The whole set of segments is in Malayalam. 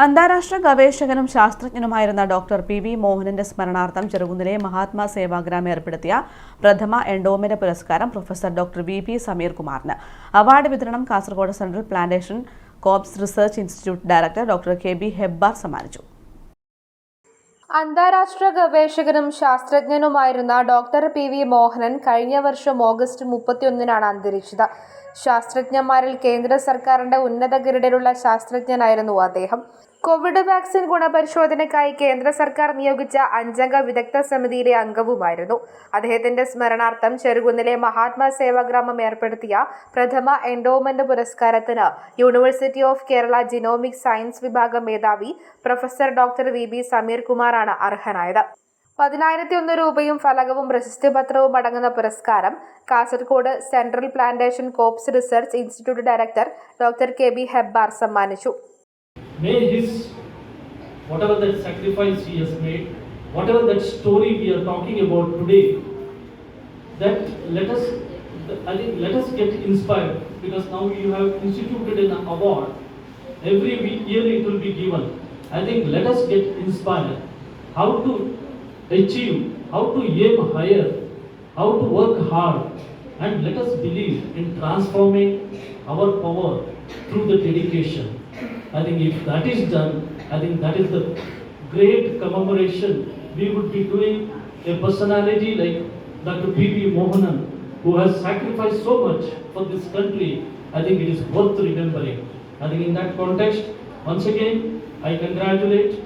അന്താരാഷ്ട്ര ഗവേഷകനും ശാസ്ത്രജ്ഞനുമായിരുന്ന ഡോക്ടർ പി വി മോഹനന്റെ സ്മരണാർത്ഥം ചെറുകുന്നിലെ മഹാത്മാ സേവാഗ്രാം ഏർപ്പെടുത്തിയ പ്രഥമ എൻഡോമെന്റ് പുരസ്കാരം professor doctor V P Sameer കുമാറിന്. അവാർഡ് വിതരണം Kasaragod central plantation crops research institute director doctor K B Hebbar സമ്മാനിച്ചു. അന്താരാഷ്ട്ര ഗവേഷകനും ശാസ്ത്രജ്ഞനുമായിരുന്ന ഡോക്ടർ പി വി മോഹനൻ കഴിഞ്ഞ വർഷം ഓഗസ്റ്റ് മുപ്പത്തിയൊന്നിനാണ് അന്തരിച്ചത്. ശാസ്ത്രജ്ഞന്മാരിൽ കേന്ദ്ര സർക്കാരിന്റെ ഉന്നത ഗരുഡിലുള്ള ശാസ്ത്രജ്ഞനായിരുന്നു അദ്ദേഹം. കോവിഡ് വാക്സിൻ ഗുണപരിശോധനയ്ക്കായി കേന്ദ്ര സർക്കാർ നിയോഗിച്ച അഞ്ചംഗ വിദഗ്ധ സമിതിയിലെ അംഗവുമായിരുന്നു. അദ്ദേഹത്തിന്റെ സ്മരണാർത്ഥം ചെറുകുന്നിലെ മഹാത്മാ സേവാഗ്രാമം ഏർപ്പെടുത്തിയ പ്രഥമ എൻഡോമെന്റ് പുരസ്കാരത്തിന് university of Kerala genomic science വിഭാഗം മേധാവി professor doctor V B Sameer കുമാറാണ് അർഹനായത്. പതിനായിരത്തി ഒന്ന് രൂപയും ഫലകവും പ്രശസ്തി പത്രവും അടങ്ങുന്ന പുരസ്കാരം Kasaragod central plantation crops research institute director doctor K B Hebbar സമ്മാനിച്ചു. May his, whatever that sacrifice he has made, whatever that story we are talking about today, that let us, I think, let us get inspired because now you have instituted an award. Every year it will be given. I think let us get inspired. How to achieve, how to aim higher, how to work hard, and let us believe in transforming our power through the dedication. I think if that is done, I think that is the great commemoration we would be doing a personality like Dr. P.V. Mohanan, who has sacrificed so much for this country. I think it is worth remembering. I think in that context, once again, I congratulate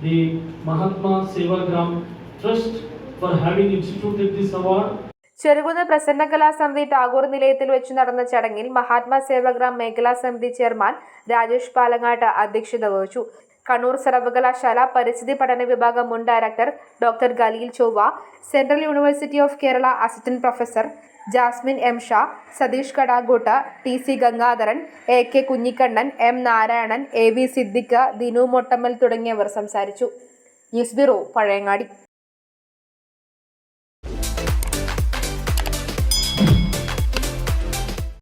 the Mahatma Sevagram Trust for having instituted this award. Cherukunnu Prasanna കലാസമിതി ടാഗോർ നിലയത്തിൽ വെച്ച് നടന്ന ചടങ്ങിൽ മഹാത്മാ സേവഗ്രാം മേഖലാ സമിതി ചെയർമാൻ രാജേഷ് പാലങ്ങാട്ട് അധ്യക്ഷത വഹിച്ചു. കണ്ണൂർ സർവകലാശാല പരിസ്ഥിതി പഠന വിഭാഗം മുൻ director doctor Galeel Chovva central university of Kerala assistant professor Jasmin M Shah Satheesh Kadagotta T C Gangadharan A K Kunhikannan M Narayanan A V Siddique Dinu Mottammal തുടങ്ങിയവർ സംസാരിച്ചു. News bureau Pazhayangadi.